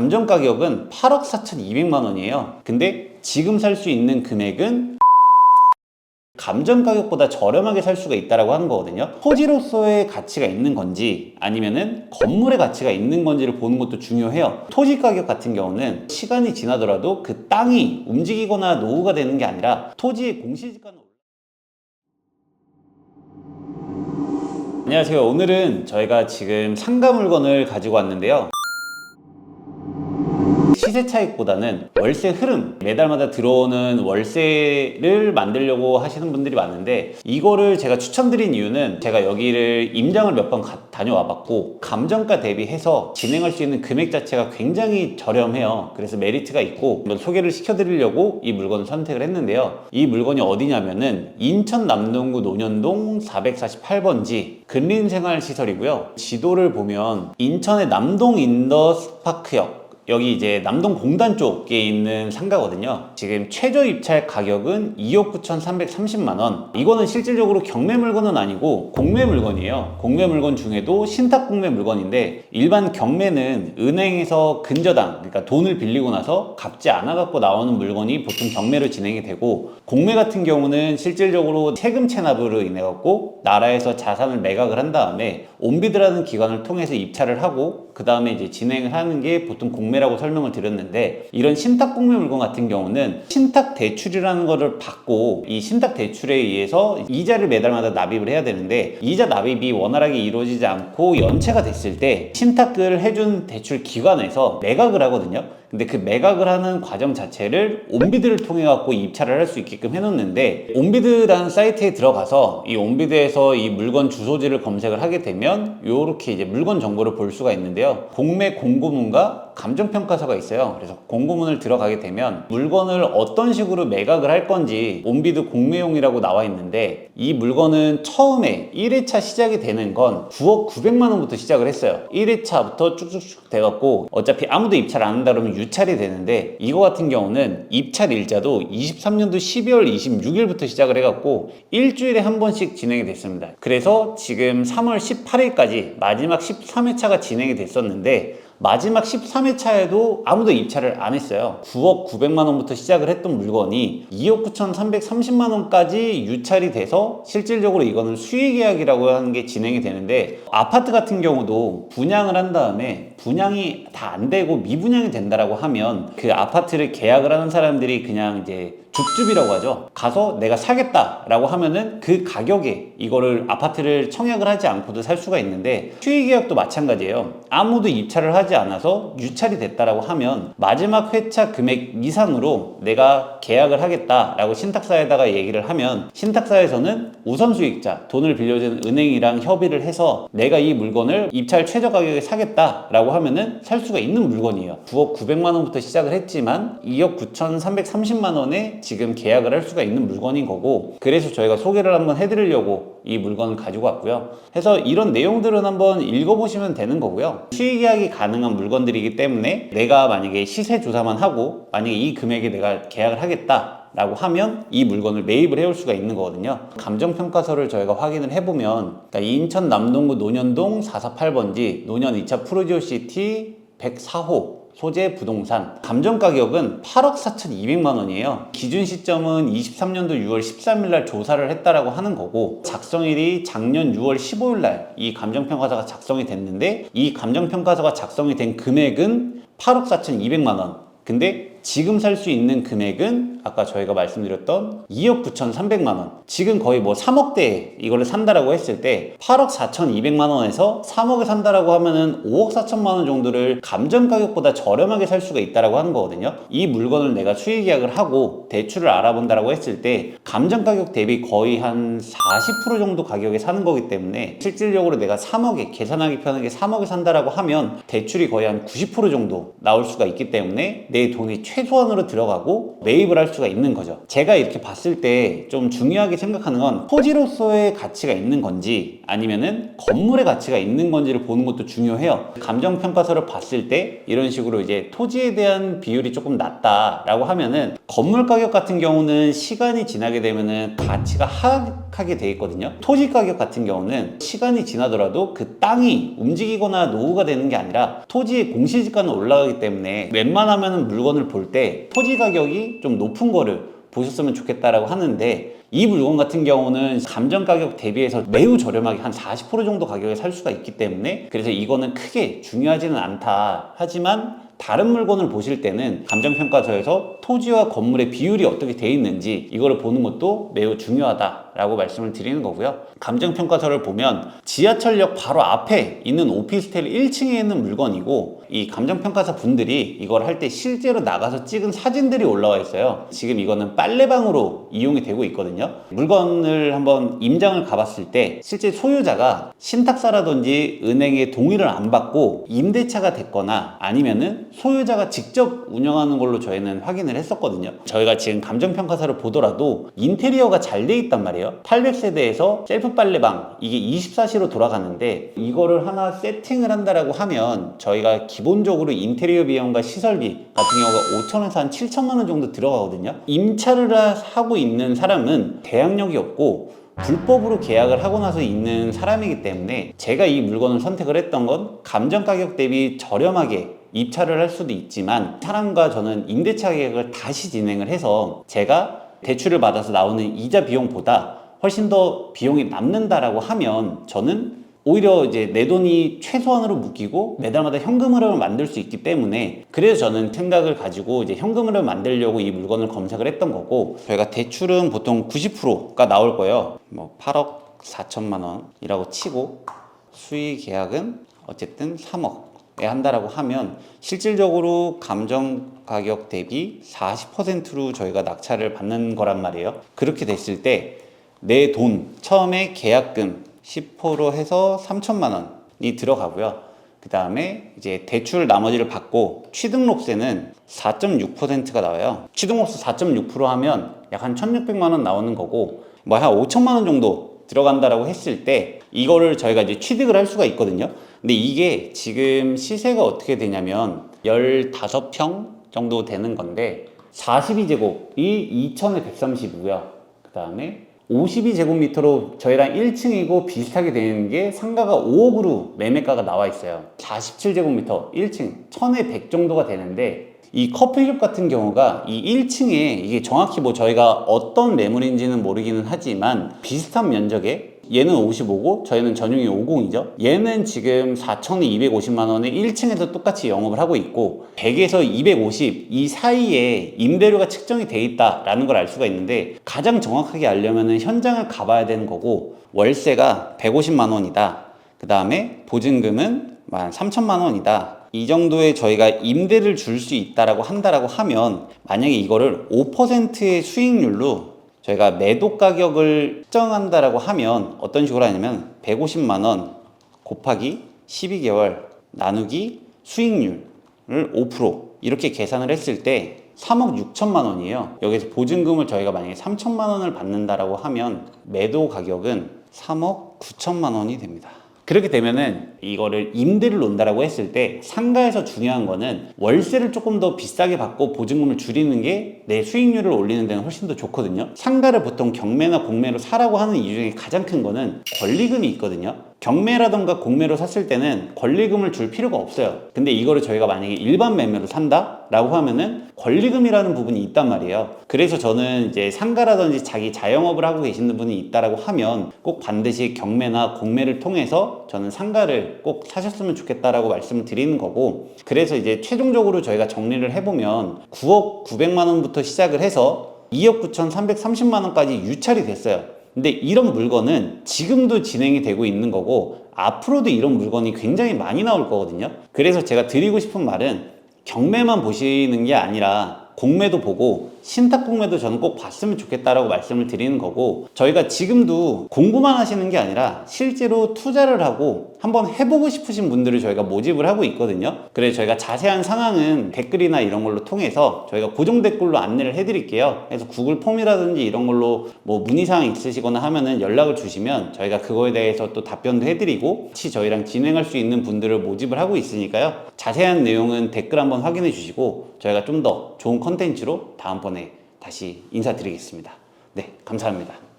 감정 가격은 8억 4,200만 원이에요. 근데 지금 살 수 있는 금액은 감정 가격보다 저렴하게 살 수가 있다라고 하는 거거든요. 토지로서의 가치가 있는 건지 아니면은 건물의 가치가 있는 건지를 보는 것도 중요해요. 토지 가격 같은 경우는 시간이 지나더라도 그 땅이 움직이거나 노후가 되는 게 아니라 토지의 공시지가는 안녕하세요. 오늘은 저희가 지금 상가 물건을 가지고 왔는데요. 시세 차익보다는 월세 흐름, 매달마다 들어오는 월세를 만들려고 하시는 분들이 많은데 이거를 제가 추천드린 이유는 제가 여기를 임장을 몇 번 다녀와 봤고 감정가 대비해서 진행할 수 있는 금액 자체가 굉장히 저렴해요. 그래서 메리트가 있고 소개를 시켜드리려고 이 물건을 선택을 했는데요. 이 물건이 어디냐면은 인천 남동구 논현동 448번지 근린생활시설이고요. 지도를 보면 인천의 남동 인더스파크역 여기 이제 남동 공단 쪽에 있는 상가거든요. 지금 최저 입찰 가격은 2억 9,330만 원. 이거는 실질적으로 경매 물건은 아니고 공매 물건이에요. 공매 물건 중에도 신탁 공매 물건인데 일반 경매는 은행에서 근저당, 그러니까 돈을 빌리고 나서 갚지 않아 갖고 나오는 물건이 보통 경매로 진행이 되고 공매 같은 경우는 실질적으로 세금 체납으로 인해 갖고 나라에서 자산을 매각을 한 다음에 온비드라는 기관을 통해서 입찰을 하고 그 다음에 이제 진행을 하는 게 보통 공매라고 설명을 드렸는데 이런 신탁 공매 물건 같은 경우는 신탁 대출이라는 거를 받고 이 신탁 대출에 의해서 이자를 매달마다 납입을 해야 되는데 이자 납입이 원활하게 이루어지지 않고 연체가 됐을 때 신탁을 해준 대출 기관에서 매각을 하거든요. 근데 그 매각을 하는 과정 자체를 온비드를 통해 갖고 입찰을 할 수 있게끔 해놓는데 온비드라는 사이트에 들어가서 이 온비드에서 이 물건 주소지를 검색을 하게 되면 이렇게 이제 물건 정보를 볼 수가 있는데요. 공매 공고문과 감정평가서가 있어요. 그래서 공고문을 들어가게 되면 물건을 어떤 식으로 매각을 할 건지 온비드 공매용이라고 나와 있는데 이 물건은 처음에 1회차 시작이 되는 건 9억 900만 원부터 시작을 했어요. 1회차부터 쭉쭉쭉 돼갖고 어차피 아무도 입찰 안 한다 그러면 유찰이 되는데 이거 같은 경우는 입찰 일자도 23년도 12월 26일부터 시작을 해갖고 일주일에 한 번씩 진행이 됐습니다. 그래서 지금 3월 18일까지 마지막 13회차가 진행이 됐었는데 마지막 13회차에도 아무도 입찰을 안 했어요. 9억 900만 원부터 시작을 했던 물건이 2억 9,330만 원까지 유찰이 돼서 실질적으로 이거는 수의 계약이라고 하는 게 진행이 되는데 아파트 같은 경우도 분양을 한 다음에 분양이 다 안 되고 미분양이 된다라고 하면 그 아파트를 계약을 하는 사람들이 그냥 이제 줍줍이라고 하죠. 가서 내가 사겠다라고 하면은 그 가격에 이거를 아파트를 청약을 하지 않고도 살 수가 있는데 수의 계약도 마찬가지예요. 아무도 입찰을 하지 않아서 유찰이 됐다라고 하면 마지막 회차 금액 이상으로 내가 계약을 하겠다라고 신탁사에다가 얘기를 하면 신탁사에서는 우선 수익자 돈을 빌려준 은행이랑 협의를 해서 내가 이 물건을 입찰 최저 가격에 사겠다라고 하면은 살 수가 있는 물건이에요. 9억 900만 원부터 시작을 했지만 2억 9,330만 원에 지금 계약을 할 수가 있는 물건인 거고 그래서 저희가 소개를 한번 해드리려고 이 물건을 가지고 왔고요. 해서 이런 내용들은 한번 읽어보시면 되는 거고요. 수익 계약이 가능한 물건들이기 때문에 내가 만약에 시세 조사만 하고 만약에 이 금액에 내가 계약을 하겠다. 라고 하면 이 물건을 매입을 해올 수가 있는 거거든요. 감정평가서를 저희가 확인을 해보면 그러니까 인천 남동구 논현동 448번지 논현 2차 프로지오시티 104호 소재 부동산 감정 가격은 8억 4,200만 원이에요. 기준 시점은 23년도 6월 13일 날 조사를 했다라고 하는 거고 작성일이 작년 6월 15일 날 이 감정 평가서가 작성이 됐는데 이 감정 평가서가 작성이 된 금액은 8억 4,200만 원. 근데 지금 살 수 있는 금액은 아까 저희가 말씀드렸던 2억 9,300만 원. 지금 거의 뭐 3억대 이거를 산다라고 했을 때 8억 4,200만 원에서 3억에 산다라고 하면은 5억 4천만 원 정도를 감정 가격보다 저렴하게 살 수가 있다라고 하는 거거든요. 이 물건을 내가 수익 계약을 하고 대출을 알아본다라고 했을 때 감정 가격 대비 거의 한 40% 정도 가격에 사는 거기 때문에 실질적으로 내가 3억에 계산하기 편하게 3억에 산다라고 하면 대출이 거의 한 90% 정도 나올 수가 있기 때문에 내 돈이 최소한으로 들어가고 매입을 할 수가 있는 거죠. 제가 이렇게 봤을 때 좀 중요하게 생각하는 건 토지로서의 가치가 있는 건지 아니면은 건물의 가치가 있는 건지를 보는 것도 중요해요. 감정평가서를 봤을 때 이런 식으로 이제 토지에 대한 비율이 조금 낮다라고 하면은 건물 가격 같은 경우는 시간이 지나게 되면은 가치가 하락하게 돼 있거든요. 토지 가격 같은 경우는 시간이 지나더라도 그 땅이 움직이거나 노후가 되는 게 아니라 토지의 공시지가는 올라가기 때문에 웬만하면 물건을 볼 때 토지 가격이 좀 높은 거를 보셨으면 좋겠다라고 하는데 이 물건 같은 경우는 감정 가격 대비해서 매우 저렴하게 한 40% 정도 가격에 살 수가 있기 때문에 그래서 이거는 크게 중요하지는 않다. 하지만 다른 물건을 보실 때는 감정평가서에서 토지와 건물의 비율이 어떻게 돼 있는지 이거를 보는 것도 매우 중요하다라고 말씀을 드리는 거고요. 감정평가서를 보면 지하철역 바로 앞에 있는 오피스텔 1층에 있는 물건이고 이 감정평가서 분들이 이걸 할 때 실제로 나가서 찍은 사진들이 올라와 있어요. 지금 이거는 빨래방으로 이용이 되고 있거든요. 물건을 한번 임장을 가봤을 때 실제 소유자가 신탁사라든지 은행의 동의를 안 받고 임대차가 됐거나 아니면은 소유자가 직접 운영하는 걸로 저희는 확인을 했었거든요. 저희가 지금 감정평가서를 보더라도 인테리어가 잘 돼 있단 말이에요. 800세대에서 셀프 빨래방 이게 24시로 돌아가는데 이거를 하나 세팅을 한다라고 하면 저희가 기본적으로 인테리어 비용과 시설비 같은 경우가 5천에서 한 7천만 원 정도 들어가거든요. 임차를 하고 있는 사람은 대항력이 없고 불법으로 계약을 하고 나서 있는 사람이기 때문에 제가 이 물건을 선택을 했던 건 감정 가격 대비 저렴하게 입찰을 할 수도 있지만 사람과 저는 임대차 계약을 다시 진행을 해서 제가 대출을 받아서 나오는 이자 비용보다 훨씬 더 비용이 남는다라고 하면 저는 오히려 이제 내 돈이 최소한으로 묶이고 매달마다 현금 흐름을 만들 수 있기 때문에 그래서 저는 생각을 가지고 이제 현금 흐름을 만들려고 이 물건을 검색을 했던 거고 저희가 대출은 보통 90%가 나올 거예요. 뭐 8억 4천만 원이라고 치고 수익 계약은 어쨌든 3억에 한다라고 하면 실질적으로 감정 가격 대비 40%로 저희가 낙찰을 받는 거란 말이에요. 그렇게 됐을 때 내 돈 처음에 계약금 10% 해서 3천만 원이 들어가고요. 그 다음에 이제 대출 나머지를 받고 취등록세는 4.6%가 나와요. 취등록세 4.6% 하면 약 한 1,600만 원 나오는 거고 뭐 한 5천만 원 정도 들어간다라고 했을 때 이거를 저희가 이제 취득을 할 수가 있거든요. 근데 이게 지금 시세가 어떻게 되냐면 15평 정도 되는 건데 42제곱이 2,130이고요. 그 다음에 52제곱미터로 저희랑 1층이고 비슷하게 되는 게 상가가 5억으로 매매가가 나와 있어요. 47제곱미터 1층 1,100 정도가 되는데 이 커피숍 같은 경우가 이 1층에 이게 정확히 뭐 저희가 어떤 매물인지는 모르기는 하지만 비슷한 면적에 얘는 55고 저희는 전용이 50이죠. 얘는 지금 4,250만 원에 1층에서 똑같이 영업을 하고 있고 100에서 250 이 사이에 임대료가 측정이 돼 있다라는 걸 알 수가 있는데 가장 정확하게 알려면은 현장을 가봐야 되는 거고 월세가 150만 원이다. 그 다음에 보증금은 한 3천만 원이다. 이 정도의 저희가 임대를 줄 수 있다라고 한다라고 하면 만약에 이거를 5%의 수익률로 저희가 매도 가격을 측정한다라고 하면 어떤 식으로 하냐면 150만 원 곱하기 12개월 나누기 수익률을 5% 이렇게 계산을 했을 때 3억 6천만 원이에요. 여기서 보증금을 저희가 만약에 3천만 원을 받는다라고 하면 매도 가격은 3억 9천만 원이 됩니다. 그렇게 되면은 이거를 임대를 놓는다라고 했을 때 상가에서 중요한 거는 월세를 조금 더 비싸게 받고 보증금을 줄이는 게 내 수익률을 올리는 데는 훨씬 더 좋거든요. 상가를 보통 경매나 공매로 사라고 하는 이유 중에 가장 큰 거는 권리금이 있거든요. 경매라던가 공매로 샀을 때는 권리금을 줄 필요가 없어요. 근데 이거를 저희가 만약에 일반 매매로 산다 라고 하면은 권리금이라는 부분이 있단 말이에요. 그래서 저는 이제 상가라든지 자기 자영업을 하고 계시는 분이 있다라고 하면 꼭 반드시 경매나 공매를 통해서 저는 상가를 꼭 사셨으면 좋겠다라고 말씀을 드리는 거고 그래서 이제 최종적으로 저희가 정리를 해보면 9억 900만 원부터 시작을 해서 2억 9,330만 원까지 유찰이 됐어요. 근데 이런 물건은 지금도 진행이 되고 있는 거고 앞으로도 이런 물건이 굉장히 많이 나올 거거든요. 그래서 제가 드리고 싶은 말은 경매만 보시는 게 아니라 공매도 보고 신탁 공매도 저는 꼭 봤으면 좋겠다라고 말씀을 드리는 거고 저희가 지금도 공부만 하시는 게 아니라 실제로 투자를 하고 한번 해보고 싶으신 분들을 저희가 모집을 하고 있거든요. 그래서 저희가 자세한 상황은 댓글이나 이런 걸로 통해서 저희가 고정 댓글로 안내를 해드릴게요. 그래서 구글 폼이라든지 이런 걸로 뭐 문의사항 있으시거나 하면은 연락을 주시면 저희가 그거에 대해서 또 답변도 해드리고 같이 저희랑 진행할 수 있는 분들을 모집을 하고 있으니까요. 자세한 내용은 댓글 한번 확인해 주시고 저희가 좀 더 좋은 컨텐츠로 다음번에 다시 인사드리겠습니다. 네, 감사합니다.